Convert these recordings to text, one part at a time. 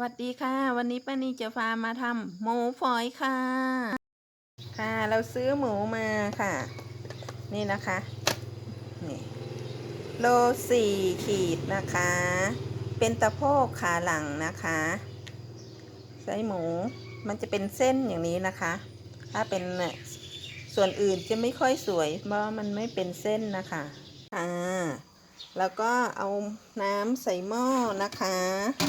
สวัสดีค่ะ วันนี้ป้านีจะพามาทำหมูฝอยค่ะ ค่ะเราซื้อหมูมาค่ะ นี่นะคะนี่โลสี่ขีดนะคะ เป็นตะโพกขาหลังนะคะไส้หมูมันจะเป็นเส้นอย่างนี้นะคะ ถ้าเป็นส่วนอื่นจะไม่ค่อยสวยเพราะมันไม่เป็นเส้นนะคะอ่า แล้วก็เอาน้ำใส่หม้อนะคะ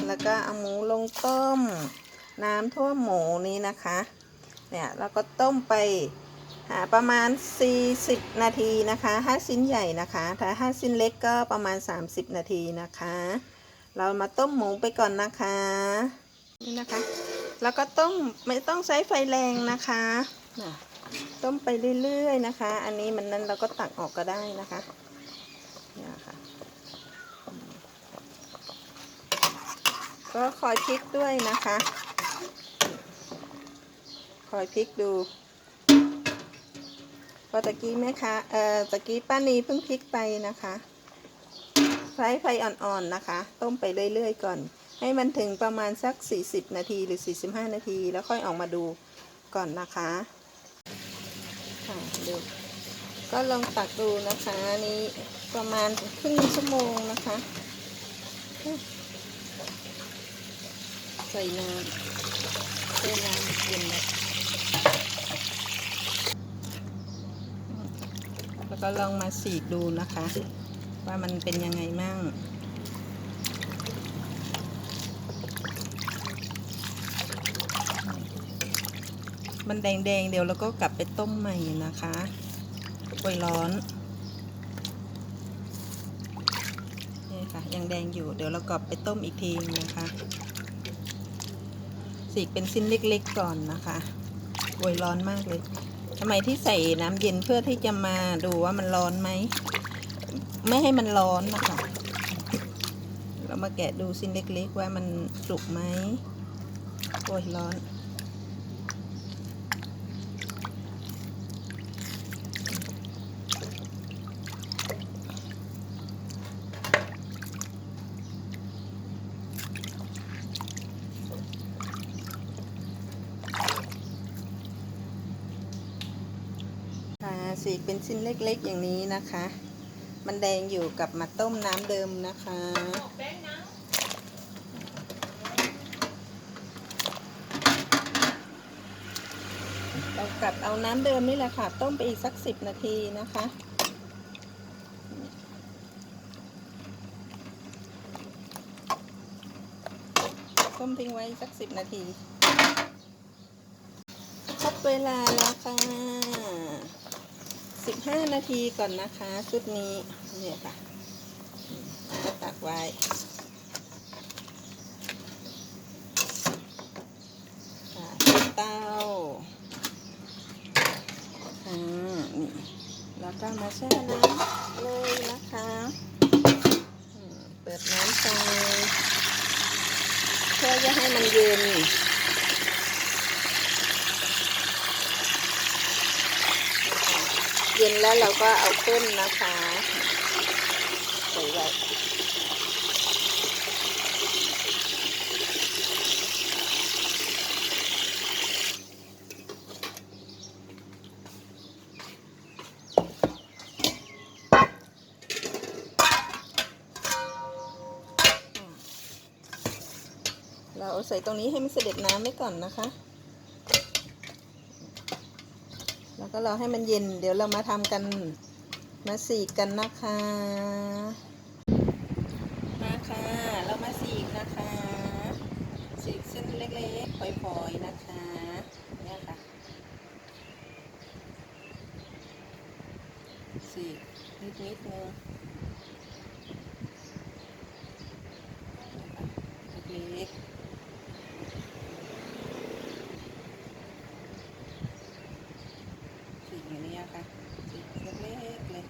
แล้วก็เอาหมูลงต้ม น้ำท่วมหมูนี้นะคะ เนี่ยแล้วก็ต้มไปหาประมาณ 40 นาทีนะคะถ้าสิ้นใหญ่นะคะ ถ้าห้าสิ้นเล็กก็ประมาณ 30 นาทีนะคะ เรามาต้มหมูไปก่อนนะคะ นี่นะคะ แล้วก็ต้มไม่ต้องใช้ไฟแรงนะคะน่ะต้มไปเรื่อยๆนะคะ อันนี้มันนั้นเราก็ตักออกก็ได้นะคะเนี่ยค่ะ ก็คอยพลิกด้วยนะคะ คอยพลิกดูพอตะกี้แม่คะเอ่อตะกี้ป้านีเพิ่งพลิกไปนะคะใช้ไฟอ่อนๆนะคะ ต้มไปเรื่อยๆก่อน ให้มันถึงประมาณสัก 40 นาทีหรือ 45 นาที แล้วค่อยออกมาดูก่อนนะคะค่ะดูก็ลองตักดูนะคะนี่ประมาณครึ่งชั่วโมงนะคะ ใส่น้ำใส่น้ำเย็นนะแล้วก็ลองมาสีดูนะคะ ว่ามันเป็นยังไงมั่งมันแดงๆ เดี๋ยวเราก็กลับไปต้มใหม่นะคะไวร้อน นี่ค่ะ ยังแดงอยู่ เดี๋ยวเรากลับไปต้มอีกทีนะคะ สีกเป็นสิ้นเล็กๆก่อนนะคะโวยร้อนมากเลยทำไมที่ใส่น้ำเย็นเพื่อที่จะมาดูว่ามันร้อนไหม ไม่ให้มันร้อนนะคะ เรามาแกะดูสิ้นเล็กๆว่ามันสุกไหมโวยร้อน ค่ะ สีกเป็นชิ้นเล็กๆอย่างนี้นะคะ มันแดงอยู่กับมาต้มน้ำเดิมนะคะ เรากลับเอาน้ำเดิมนี่แหละค่ะ ต้มไปอีกสักสิบนาทีนะคะต้มทิ้งไว้สักสิบนาทีครบเวลาแล้วค่ะ 15 นาทีก่อนนะคะ ชุดนี้เนี่ยค่ะก็ตักไว้ค่ะเตาอ่านี่แล้วก็มาแช่น้ำเลยนะคะ เปิดน้ำใส่เพื่อจะให้มันเย็น เย็นแล้วเราก็เอาขึ้นนะคะใส่ไว้เราเอาใส่ตรงนี้ให้มันเสด็จน้ำไว้ก่อนนะคะ แล้วก็รอให้มันเย็น เดี๋ยวเรามาทำกันมาสีกันนะคะ มาค่ะ เรามาสีกนะคะ สีกเส้นเล็กๆฝอยๆนะคะเนี่ยค่ะสีนิดๆนึงเล็กๆ สีอย่างนี้ค่ะสีเล็กๆเลย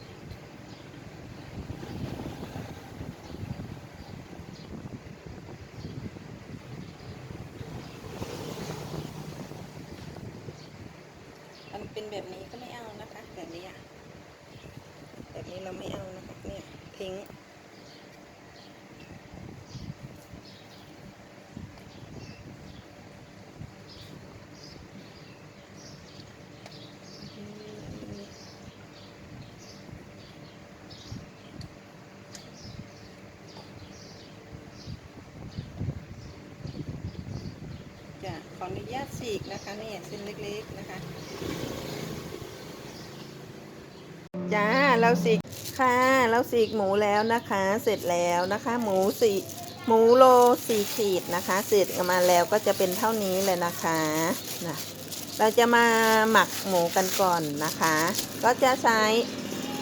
จะข ออนุญาตฉีกนะคะเนี่ยเส้นเล็กๆนะคะ จ้าเราสีกค่ะเราสีกหมูแล้วนะคะ เสร็จแล้วนะคะ หมูสีหมูโลสี่ขีดนะคะเสร็จมาแล้วก็จะเป็นเท่านี้เลยนะคะนะเราจะมาหมักหมูกันก่อนนะคะ ก็จะใช้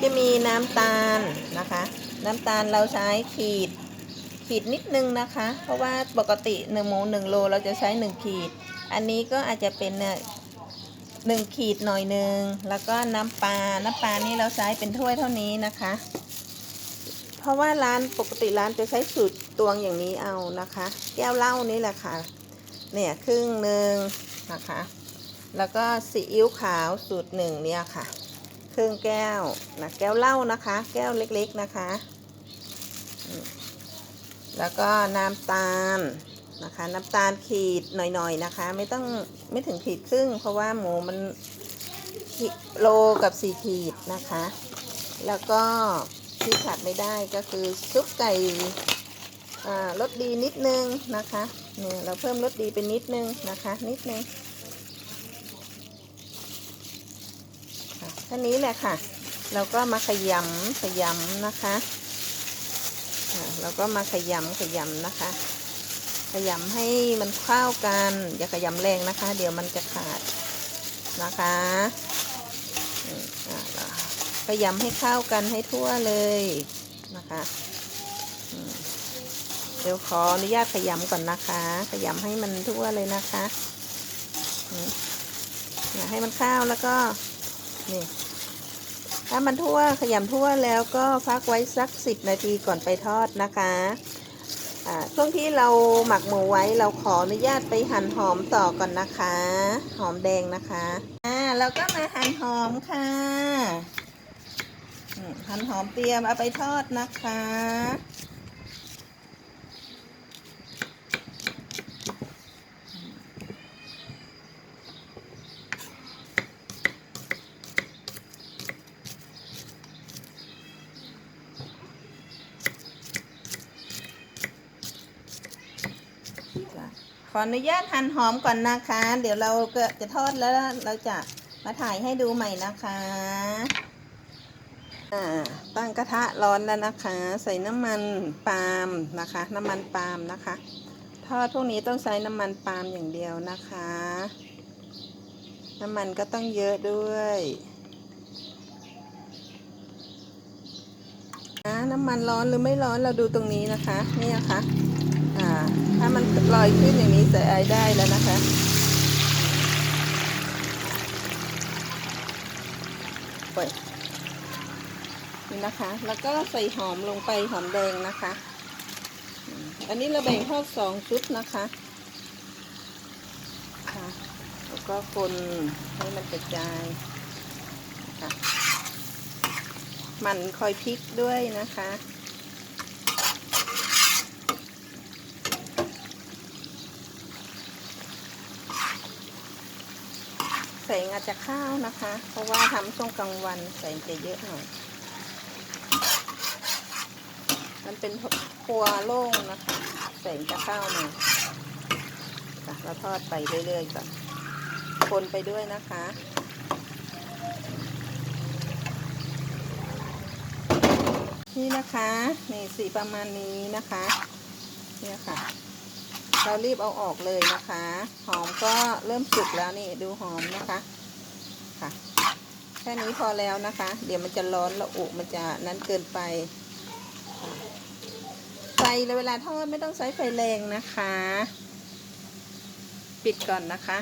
จะมีน้ำตาลนะคะ น้ำตาลเราใช้ขีดขีดนิดนึงนะคะ เพราะว่าปกติหนึ่งหมูหนึ่งโลเราจะใช้หนึ่งขีด อันนี้ก็อาจจะเป็นเนี่ยหนึ่งขีดหน่อยหนึ่งแล้วก็น้ำปลา น้ำปลานี่เราใช้เป็นถ้วยเท่านี้นะคะ เพราะว่าร้านปกติร้านจะใช้สูตรตวงอย่างนี้เอานะคะ แก้วเหล้านี่แหละค่ะ เนี่ยครึ่งหนึ่งนะคะ แล้วก็ซีอิ๊วขาวสูตรหนึ่งเนี่ยค่ะ ครึ่งแก้วนะแก้วเหล้านะคะ แก้วเล็กๆนะคะ แล้วก็น้ำตาล นะคะ น้ำตาลขีดหน่อยๆนะคะ ไม่ต้องไม่ถึงขีดครึ่ง เพราะว่าหมูมันโลกับสี่ขีดนะคะ แล้วก็ที่ขาดไม่ได้ก็คือซุปไก่รสดีนิดนึงนะคะเนี่ยเราเพิ่มรสดีไปนิดนึงนะคะ นิดนึงค่ะแค่นี้แหละค่ะ เราก็มาขยำขยำนะคะเราก็มาขยำขยำนะคะ ขยำให้มันเข้ากัน อย่าขยำแรงนะคะ เดี๋ยวมันจะขาดนะคะอืมอ่าแล้วขยำให้เข้ากันให้ทั่วเลยนะคะเดี๋ยวขออนุญาตขยำก่อนนะคะ ขยำให้มันทั่วเลยนะคะอืมอ่าให้มันเข้าแล้วก็นี่ถ้ามันทั่วขยำทั่วแล้วก็พักไว้สักสิบนาทีก่อนไปทอดนะคะ ช่วงที่เราหมักหมูไว้เราขออนุญาตไปหั่นหอมต่อก่อนนะคะ หอมแดงนะคะอ่าเราก็มาหั่นหอมค่ะหั่นหอมเตรียมเอาไปทอดนะคะ ออนุญาตหั่นหอมก่อนนะคะ เดี๋ยวเราก็จะทอดแล้วเราจะมาถ่ายให้ดูใหม่นะคะอ่าตั้งกระทะร้อนแล้วนะคะ ใส่น้ำมันปาล์มนะคะ น้ำมันปาล์มนะคะ ทอดพวกนี้ต้องใช้น้ำมันปาล์มอย่างเดียวนะคะ น้ำมันก็ต้องเยอะด้วยอ่าน้ำมันร้อนหรือไม่ร้อนเราดูตรงนี้นะคะ นี่นะคะอ่า ถ้ามันลอยขึ้นอย่างนี้ใส่ไอได้แล้วนะคะ ปล่อยนี่นะคะ แล้วก็ใส่หอมลงไปหอมแดงนะคะ อันนี้เราแบ่งทอดสองชุดนะคะค่ะแล้วก็คนให้มันกระจายค่ะมันคอยพลิกด้วยนะคะ สงาจจะข้าวนะคะ เพราะว่าทำช่วงกลางวันแสงจะเยอะหน่อย มันเป็นครัวโล่งนะคะแสงจะเข้าหน่อยค่ะเราทอดไปเรื่อยๆก่อนคนไปด้วยนะคะนี่นะคะนี่สีประมาณนี้นะคะ เนี่ยค่ะ เรารีบเอาออกเลยนะคะ หอมก็เริ่มสุกแล้วนี่ดูหอมนะคะค่ะ แค่นี้พอแล้วนะคะ เดี๋ยวมันจะร้อนละอุมันจะนั้นเกินไปไฟเวลาทอดไม่ต้องใช้ไฟแรงนะคะ ปิดก่อนนะคะ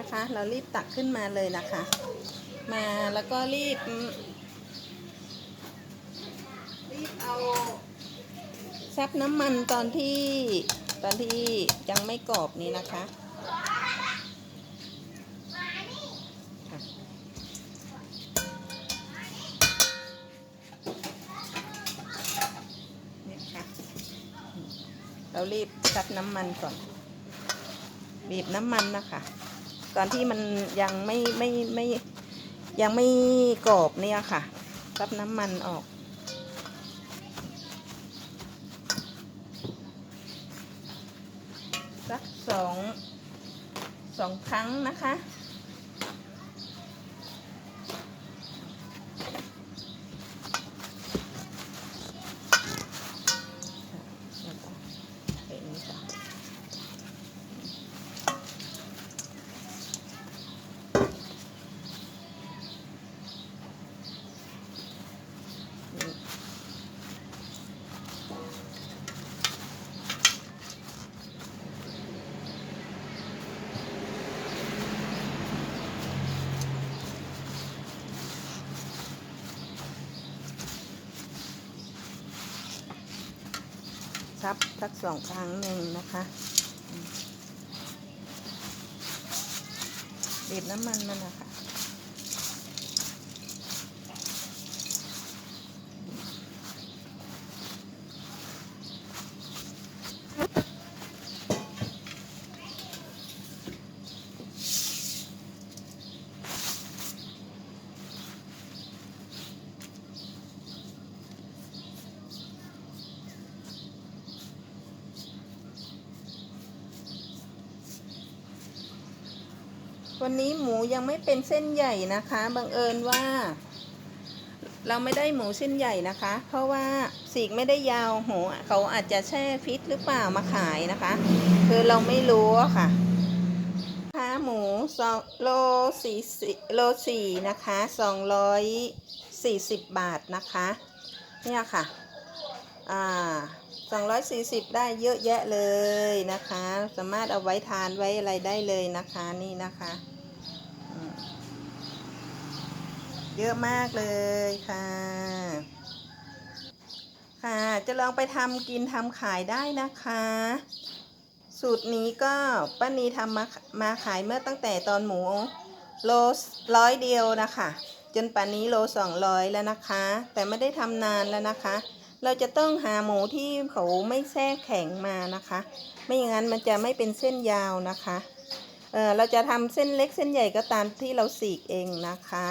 นะคะ เรารีบตักขึ้นมาเลยนะคะ มาแล้วก็รีบรีบเอา ซับน้ำมันตอนที่ตอนที่ยังไม่กรอบนี้นะคะนี่ค่ะเรารีบซับน้ำมันก่อน บีบน้ำมันนะคะ ตอนที่มันยังไม่ไม่ไม่ยังไม่กรอบเนี่ยค่ะซับน้ำมันออก สองสองครั้งนะคะ ซับสักสองครั้งหนึ่งนะคะบีบน้ำมันมันนะคะ วันนี้หมูยังไม่เป็นเส้นใหญ่นะคะ บังเอิญว่า เราไม่ได้หมูเส้นใหญ่นะคะ เพราะว่าสีกไม่ได้ยาวหมูเขาอาจจะแช่ฟิตหรือเปล่ามาขายนะคะ คือเราไม่รู้อะค่ะค่าหมูสองโลสี่สโลสี่นะคะสองร้อยสี่สิบบาทนะคะ เนี่ยค่ะอ่าสองร้อยสี่สิบได้เยอะแยะเลยนะคะ สามารถเอาไว้ทานไว้อะไรได้เลยนะคะนี่นะคะอืม เยอะมากเลยค่ะ ค่ะจะลองไปทำกินทำขายได้นะคะ สูตรนี้ก็ป้านีทำมามาขายเมื่อตั้งแต่ตอนหมูโลร้อยเดียวนะคะ จนป่านนี้โลสองร้อยแล้วนะคะ แต่ไม่ได้ทำนานแล้วนะคะ เราจะต้องหาหมูที่เขาไม่แช่แข็งมานะคะ ไม่อย่างนั้นมันจะไม่เป็นเส้นยาวนะคะเออเราจะทำเส้นเล็กเส้นใหญ่ก็ตามที่เราสีกเองนะคะ